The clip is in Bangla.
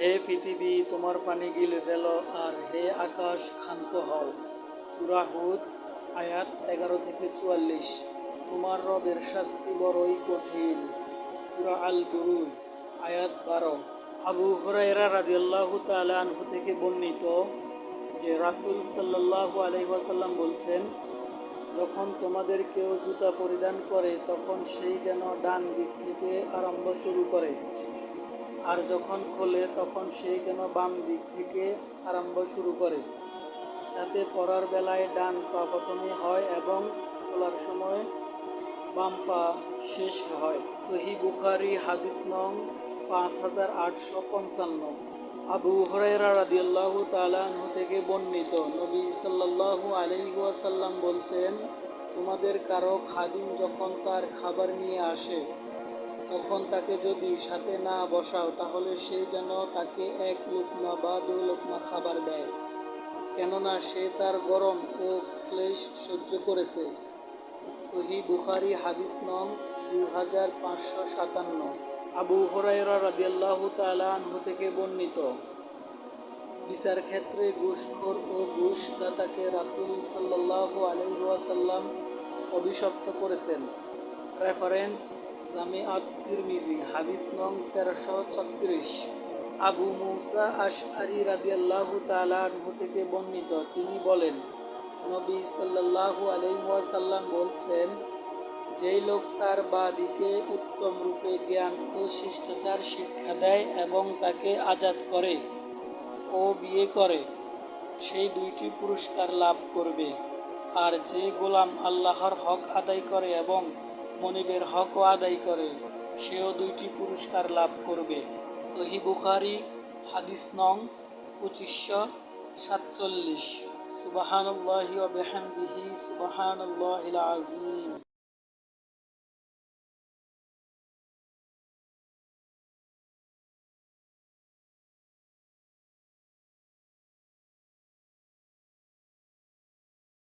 হে পৃথিবী, তোমার পানি গিলে ফেল আর হে আকাশ ক্ষান্ত হও। সুরা হুদ, আয়াত এগারো থেকে চুয়াল্লিশ। তোমার রবের শাস্তি বড়ই কঠিন। সুরা আল বুরুজ আয়াত বারো। আবু হরাইরা রাদিয়াল্লাহু তাআলা আনহু থেকে বর্ণিত যে রাসূল সাল্লাল্লাহু আলাইহি ওয়াসাল্লাম বলছেন, যখন তোমাদের কেউ জুতা পরিধান করে, তখন সেই যেন ডান দিক থেকে আরম্ভ শুরু করে। আর যখন খোলে তখন সেই যেন বাম দিক থেকে আরম্ভ শুরু করে, যাতে পরার বেলায় ডান পা প্রথমে হয় এবং খোলার সময় বাম পা শেষ হয়। সহি বুখারি হাদিস নং পাঁচ হাজার আটশো পঞ্চান্ন। আবু হরাইরা রাদিয়াল্লাহু তাআলা আনহু থেকে বর্ণিত, নবী সাল্লাল্লাহু আলাইহি বলছেন, তোমাদের কারও খাদিম যখন তার খাবার নিয়ে আসে তখন তাকে যদি সাথে না বসাও, তাহলে সে যেন তাকে এক লোকমা বা দু লোকমা খাবার দেয়। কেননা সে তার গরম ও ক্লেশ সহ্য করেছে। সহি বুখারি হাদিস নং দু হাজার পাঁচশো সাতান্ন। আবু হরাইরা রাদিয়াল্লাহু তাআলা আনহু থেকে বর্ণিত, বিচার ক্ষেত্রে ঘুষখোর ও ঘুষদাতাকে রাসূল সাল্লাল্লাহু আলাইহি ওয়াসাল্লাম অভিশপ্ত করেছেন। রেফারেন্স জামিআত তিরমিজি হাদিস নং তেরোশো ছত্রিশ আবু মুসা আশআরি রাদিয়াল্লাহু তাআলা আনহু থেকে বর্ণিত তিনি বলেন, নবী সাল্লাল্লাহু আলাইহি ওয়াসাল্লাম বলছেন, যেই লোক তার বা দিকে উত্তম রূপে জ্ঞান ও শিষ্টাচার শিক্ষা দেয় এবং তাকে আজাদ করে ও বিয়ে করে, সেই দুইটি পুরস্কার লাভ করবে। আর যে গোলাম আল্লাহর হক আদায় করে এবং মনিবের হক আদায় করে, সেও দুইটি পুরস্কার লাভ করবে। সহি বুখারি, হাদিস নং পঁচিশশো সাতচল্লিশ। সুবাহানুল্লাহি বিহামদিহি, সুবহানাল্লাহিল আযীম।